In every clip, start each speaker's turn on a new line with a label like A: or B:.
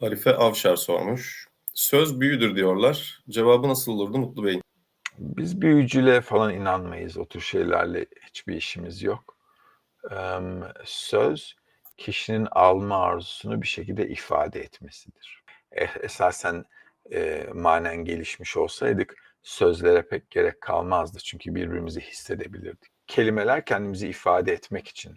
A: Arife Avşar sormuş. Söz büyüdür diyorlar. Cevabı nasıl olurdu Mutlu Bey'in?
B: Biz büyücüle falan inanmayız. O tür şeylerle hiçbir işimiz yok. Söz kişinin alma arzusunu bir şekilde ifade etmesidir. E- esasen e, manen gelişmiş olsaydık sözlere pek gerek kalmazdı. Çünkü birbirimizi hissedebilirdik. Kelimeler kendimizi ifade etmek için,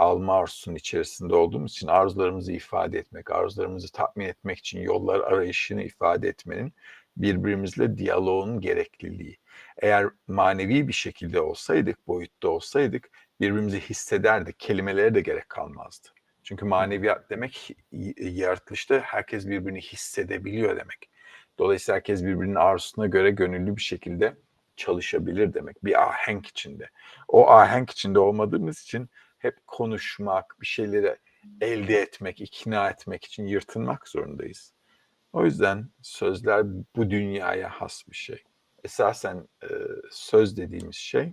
B: alma arzusunun içerisinde olduğumuz için arzularımızı ifade etmek, arzularımızı tatmin etmek için yollar arayışını ifade etmenin birbirimizle diyaloğun gerekliliği. Eğer manevi bir şekilde olsaydık, boyutta olsaydık birbirimizi hissederdik, kelimelere de gerek kalmazdı. Çünkü maneviyat demek yaratılışta herkes birbirini hissedebiliyor demek. Dolayısıyla herkes birbirinin arzusuna göre gönüllü bir şekilde çalışabilir demek. Bir ahenk içinde. O ahenk içinde olmadığımız için hep konuşmak, bir şeyleri elde etmek, ikna etmek için yırtınmak zorundayız. O yüzden sözler bu dünyaya has bir şey. Esasen e, söz dediğimiz şey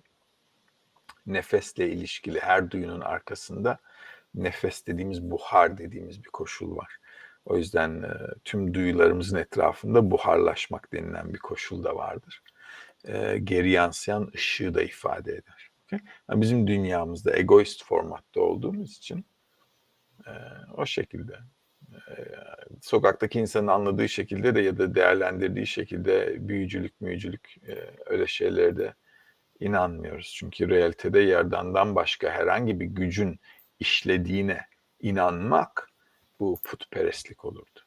B: nefesle ilişkili her duyunun arkasında nefes dediğimiz buhar dediğimiz bir koşul var. O yüzden e, tüm duyularımızın etrafında buharlaşmak denilen bir koşul da vardır. E, geri yansıyan ışığı da ifade eder. Okay? Bizim dünyamızda egoist formatta olduğumuz için e, o şekilde e, sokaktaki insanın anladığı şekilde de ya da değerlendirdiği şekilde büyücülük, müyücülük e, öyle şeylere de inanmıyoruz. Çünkü realitede yerdandan başka herhangi bir gücün işlediğine inanmak bu putperestlik olurdu.